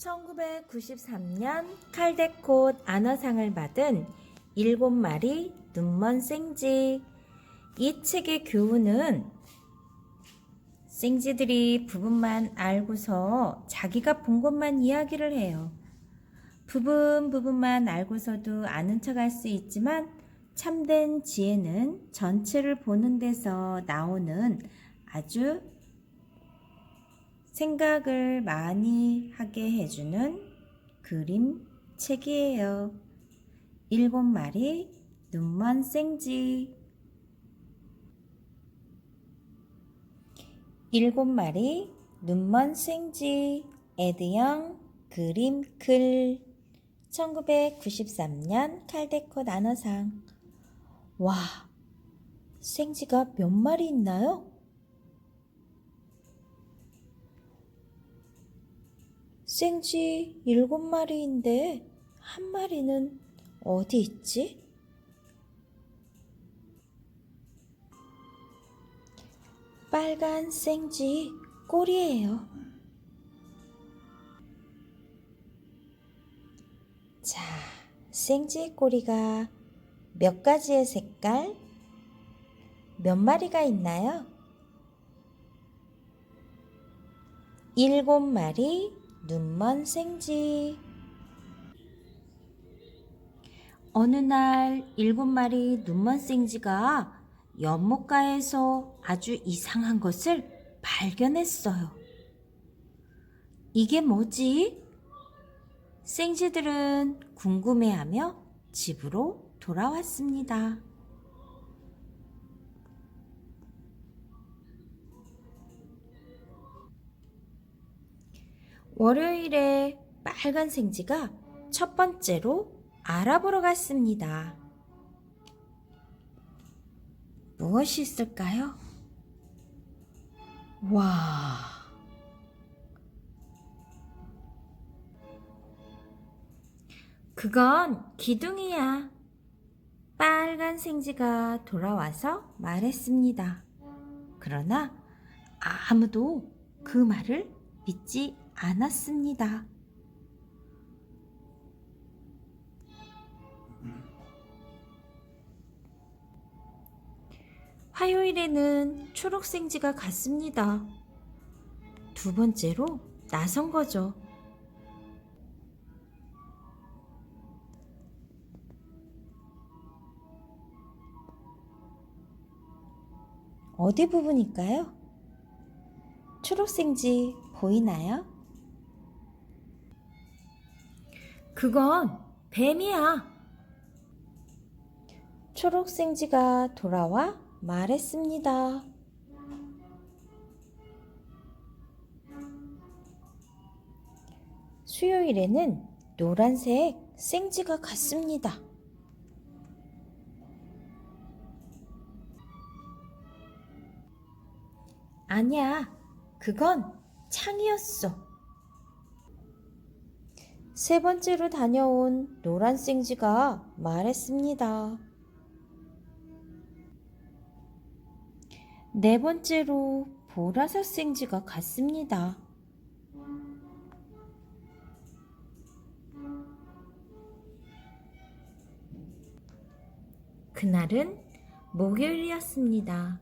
1993년 칼데콧 안어상을 받은 일곱 마리 눈먼 생쥐. 이 책의 교훈은 생쥐들이 부분만 알고서 자기가 본 것만 이야기를 해요. 부분 부분만 알고서도 아는 척 할 수 있지만 참된 지혜는 전체를 보는 데서 나오는 아주 생각을 많이 하게 해주는 그림 책이에요. 일곱 마리 눈먼 생쥐. 일곱 마리 눈먼 생쥐. 에드영 그림 클. 1993년 칼데코 나너상. 와, 생쥐가 몇 마리 있나요? 생쥐 일곱 마리인데 한 마리는 어디 있지? 빨간 생쥐 꼬리예요. 자, 생쥐 꼬리가 몇 가지의 색깔? 몇 마리가 있나요? 일곱 마리 눈먼 생쥐. 어느 날 일곱 마리 눈먼 생쥐가 연못가에서 아주 이상한 것을 발견했어요. 이게 뭐지? 생쥐들은 궁금해하며 집으로 돌아왔습니다. 월요일에 빨간 생쥐가 첫 번째로 알아보러 갔습니다. 무엇이 있을까요? 와. 그건 기둥이야. 빨간 생쥐가 돌아와서 말했습니다. 그러나 아무도 그 말을 믿지 않았습니다. 화요일에는 초록생쥐가 갔습니다. 두 번째로 나선 거죠. 어디 부분일까요? 초록생쥐 보이나요? 그건 뱀이야. 초록생쥐가 돌아와 말했습니다. 수요일에는 노란색 생쥐가 갔습니다. 아니야, 그건 창이었어. 세 번째로 다녀온 노란 생쥐가 말했습니다. 네 번째로 보라색 생쥐가 갔습니다. 그날은 목요일이었습니다.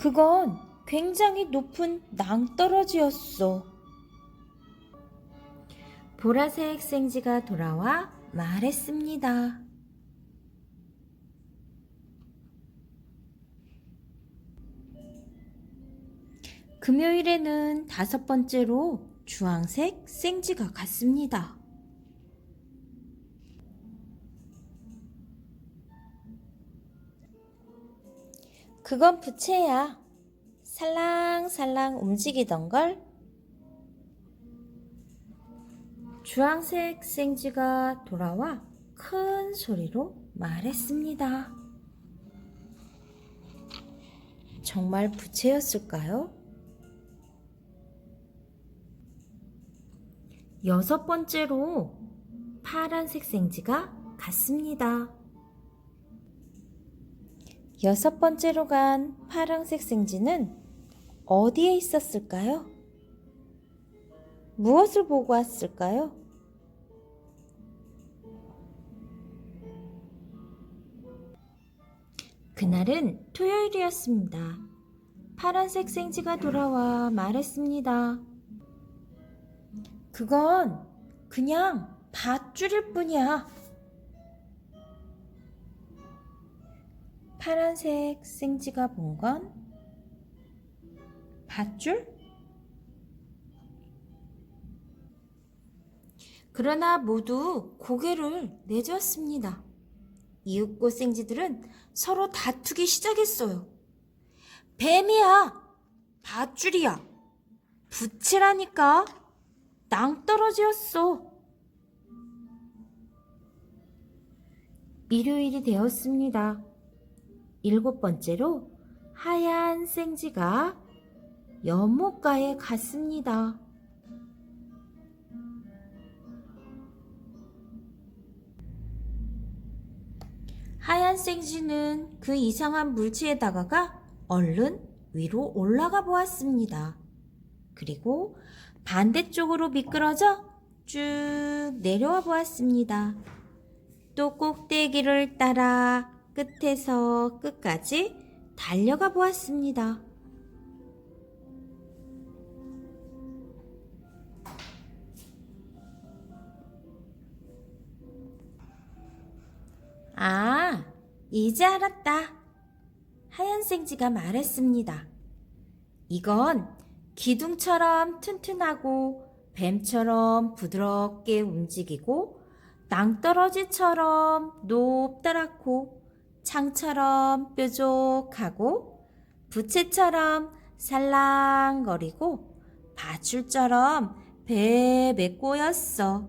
그건 굉장히 높은 낭떠러지였어. 보라색 생쥐가 돌아와 말했습니다. 금요일에는 다섯 번째로 주황색 생쥐가 갔습니다. 그건 부채야. 살랑살랑 움직이던 걸. 주황색 생쥐가 돌아와 큰 소리로 말했습니다. 정말 부채였을까요? 여섯 번째로 파란색 생쥐가 갔습니다. 여섯 번째로 간 파란색 생쥐는 어디에 있었을까요? 무엇을 보고 왔을까요? 그날은 토요일이었습니다. 파란색 생지가 돌아와 말했습니다. 그건 그냥 밧줄일 뿐이야. 파란색 생지가 본 건 밧줄? 그러나 모두 고개를 내주었습니다. 이윽고 생지들은 서로 다투기 시작했어요. 뱀이야! 밧줄이야! 붙이라니까! 낭떠러지였어! 일요일이 되었습니다. 일곱 번째로 하얀 생지가 연못가에 갔습니다. 하얀 생쥐는 그 이상한 물체에 다가가 얼른 위로 올라가 보았습니다. 그리고 반대쪽으로 미끄러져 쭉 내려와 보았습니다. 또 꼭대기를 따라 끝에서 끝까지 달려가 보았습니다. 이제 알았다. 하얀 생쥐가 말했습니다. 이건 기둥처럼 튼튼하고 뱀처럼 부드럽게 움직이고 낭떠러지처럼 높다랗고 창처럼 뾰족하고 부채처럼 살랑거리고 밧줄처럼 베베 꼬였어.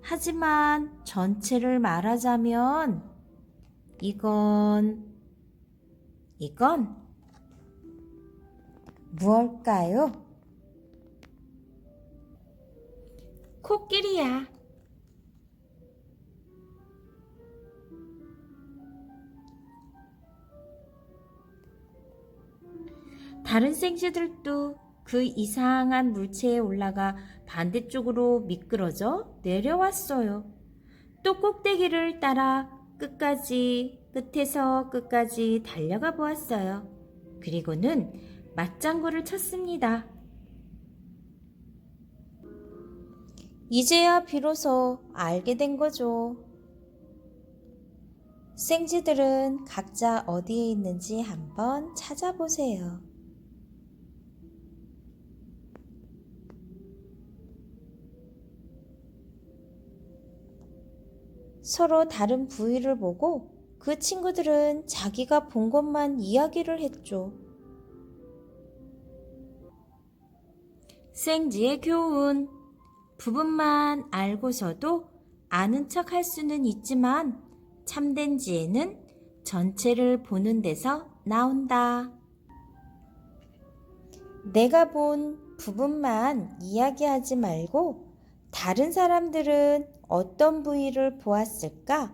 하지만 전체를 말하자면 이건 이건 무엇일까요? 코끼리야. 다른 생쥐들도 그 이상한 물체에 올라가 반대쪽으로 미끄러져 내려왔어요. 또 꼭대기를 따라 끝까지, 끝에서 끝까지 달려가 보았어요. 그리고는 맞장구를 쳤습니다. 이제야 비로소 알게 된 거죠. 생쥐들은 각자 어디에 있는지 한번 찾아보세요. 서로 다른 부위를 보고 그 친구들은 자기가 본 것만 이야기를 했죠. 생지의 교훈. 부분만 알고서도 아는 척 할 수는 있지만 참된 지혜는 전체를 보는 데서 나온다. 내가 본 부분만 이야기하지 말고 다른 사람들은 어떤 부위를 보았을까?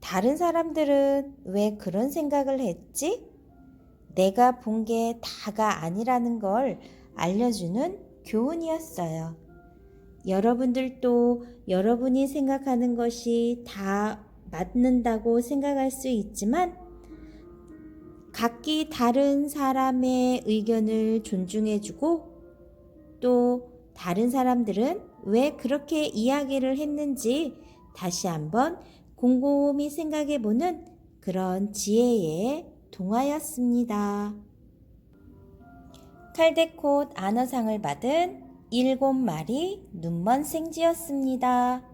다른 사람들은 왜 그런 생각을 했지? 내가 본 게 다가 아니라는 걸 알려주는 교훈이었어요. 여러분들도 여러분이 생각하는 것이 다 맞는다고 생각할 수 있지만 각기 다른 사람의 의견을 존중해주고 또 다른 사람들은 왜 그렇게 이야기를 했는지 다시 한번 곰곰이 생각해 보는 그런 지혜의 동화였습니다. 칼데콧 안어상을 받은 일곱 마리 눈먼 생쥐였습니다.